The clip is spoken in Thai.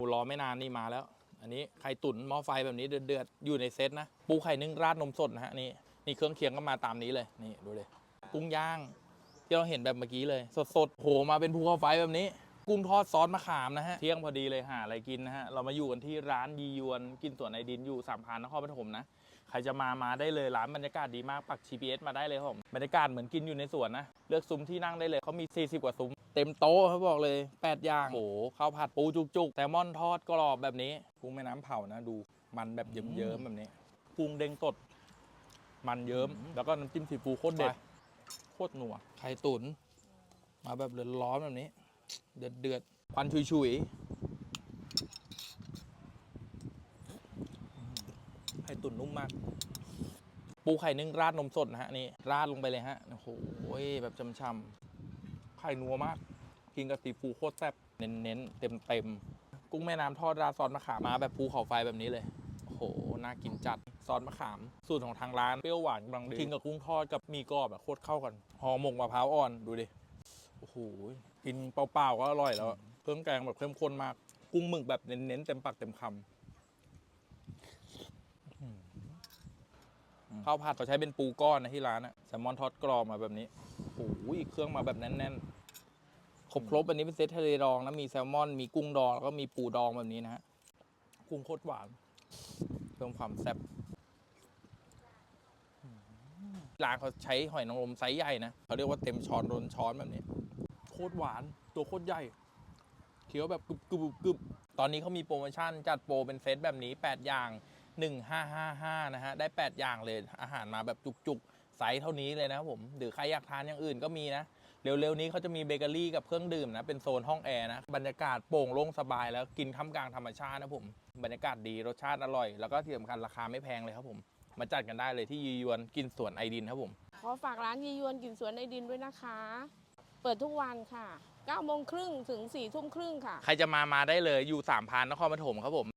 รอไม่นานนี่มาแล้ว อันนี้ไข่ตุ๋นหม้อไฟแบบนี้เดือดๆอยู่ในเซตนะ ปูไข่นึ่งราดนมสดนะฮะนี่นี่เครื่องเคียงก็มาตามนี้เลยนี่ดูเลยกุ้งย่างที่เราเห็นแบบเมื่อกี้เลย สดๆโหมาเป็นภูเขาไฟแบบนี้ กุ้งทอดซอสมะขามนะฮะ เที่ยงพอดีเลยหาอะไรกินนะฮะ เรามาอยู่กันที่ร้านยียวน กินสวนไอดินอยู่สามพรานนครปฐมนะ ใครจะมา มาได้เลยร้านบรรยากาศดีมากปัก GPS มาได้เลยครับผมบรรยากาศเหมือนกินอยู่ในสวนนะ เลือกซุ้มที่นั่งได้เลยเขามี 40 กว่าซุ้ม เต็มโต๊ะเขาบอกเลย 8 อย่าง โอ้โหข้าวผัดปูจุกๆแซลมอนทอดกรอบแบบนี้กุ้งแม่น้ำเผานะดู มันแบบเยิ้มๆแบบนี้กุ้งเด้งสดมันเยิ้มแล้วก็น้ำจิ้มซีฟู้ดโคตรเด็ดโคตรนัวไข่ตุ๋นมาแบบร้อนๆแบบนี้ เดือดเดือดๆควันชุยๆไข่ตุ๋นนุ่มมาก ปูไข่นึ่งราดนมสดนะฮะนี่ราดลงไปเลยฮะโอ้โหแบบช่ำๆไข่นัวมาก กินกับซีฟูโคตรแซ่บเน้นๆเต็มๆกุ้งแม่น้ำทอดราดซอสมะขามมาแบบภูเขาไฟแบบนี้เลยโอ้โหน่ากินจัดซอสมะขามสูตรของทางร้านเปรี้ยวหวานกำลังดีกินกับกุ้งทอดกับมีกรอบแบบโคตรเข้ากันห่อหมกมะพร้าวอ่อนดูดิโอ้โห กินเปล่าๆก็อร่อยแล้วอะเครื่องแกงแบบเข้มข้นมาก กุ้งหมึกแบบเน้นๆเต็มปากเต็มคำอื้อหือข้าวผัดเขาใช้เป็นปูก้อนนะที่ร้านอะแซลมอนทอดกรอบมาแบบนี้โอ้โหเครื่องมาแบบแน่นๆครบครบอันนี้เป็นเซตทะเลดองนะมีแซลมอนมีกุ้งดองแล้วก็มีปูดองแบบนี้นะฮะกุ้งโคตรหวานเพิ่มความแซ่บอื้อหือร้านเขาใช้หอยนางรมไซส์ใหญ่นะเขาเรียกว่าเต็มช้อนโดนช้อนแบบนี้โค ตรหวาน ตัวโคตรใหญ่เคี้ยวแบบกรึบกรึบกรึบตอนนี้เขามีโปรโมชั่นจัดโปรเป็นเซตแบบนี้ 8 อย่าง 1555 นะฮะ ได้ 8 อย่างเลย อาหารมาแบบจุกๆ ไซส์เท่านี้เลยนะครับผม หรือใครอยากทานอย่างอื่นก็มีนะ เร็วๆนี้เขาจะมีเบเกอรี่กับเครื่องดื่มนะ เป็นโซนห้องแอร์นะ บรรยากาศโปร่งโล่งสบายแล้วกินท่ามกลางธรรมชาตินะผม บรรยากาศดี รสชาติอร่อย แล้วก็ที่สำคัญราคาไม่แพงเลยครับผม มาจัดกันได้เลยที่ยียวนกินสวนไอดินครับผม ขอฝากร้านยียวนกินสวนในดินด้วยนะคะ เปิดทุกวันค่ะ9โมงครึ่งถึง4ทุ่มครึ่งค่ะ ใครจะมามาได้เลยอยู่สามพรานนครปฐมครับผม